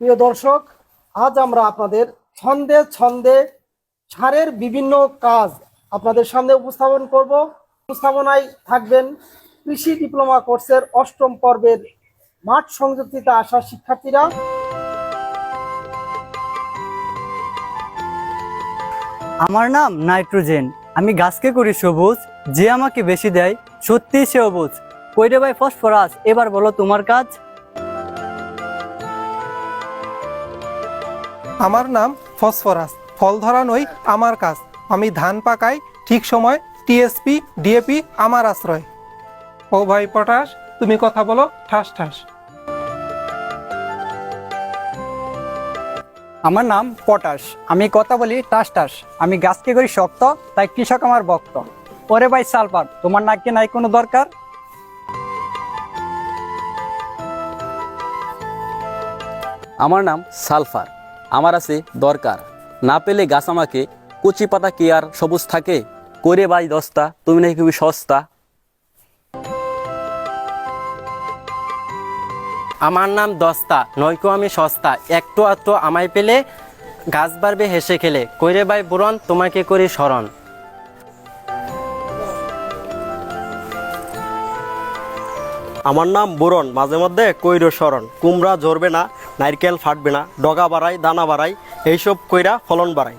প্রিয় দর্শক, আজ আমরা আপনাদের ছন্দে ছন্দে সারের বিভিন্ন কাজ আপনাদের সামনে উপস্থাপন করব। উপস্থাপনায় থাকবেন কৃষি ডিপ্লোমা কোর্সের অষ্টম পর্বের মাঠ সংযুক্তিতে আসা শিক্ষার্থীরা। আমার নাম নাইট্রোজেন। আমি গাছকে করি সবুজ, যে আমাকে বেশি দেয় সত্যিই সে অবুজ কইরে ভাই ফসফরাস, এবার বলো তোমার কাজ? আমার নাম ফসফরাস। ফল ধরানোই আমার কাজ। আমি ধান পাকাই ঠিক সময় টিএসপি ডিএপি আমার আশ্রয়। ও ভাই পটাশ তুমি কথা বলো ঠাস ঠাস। আমার নাম পটাশ। আমি কথা বলি টাস টাস আমি গাছকে করি শক্ত তাই কৃষক আমার ভক্ত। ওরে ভাই সালফার তোমার নাকি নাই কোনো দরকার? আমার নাম সালফার। আমার আছে দরকার। না পেলে গাছ আমাকে, কচি পাতা কি আর সবুজ থাকে? করে বাই দস্তা, তুমি নাকি খুবই সস্তা। আমার নাম দস্তা নয়কো আমি সস্তা। একটু আত্ম আমায় পেলে গাছ বাড়বে হেসে খেলে। কইরে বাই বুরন, তোমাকে করি স্মরণ আমার নাম বুরন, মাঝে মধ্যে কৈর স্মরণ কুমড়া ঝরবে না, নারকেল ফাটবে না, ডগা বাড়াই দানা বাড়াই এইসব কইরা ফলন বাড়াই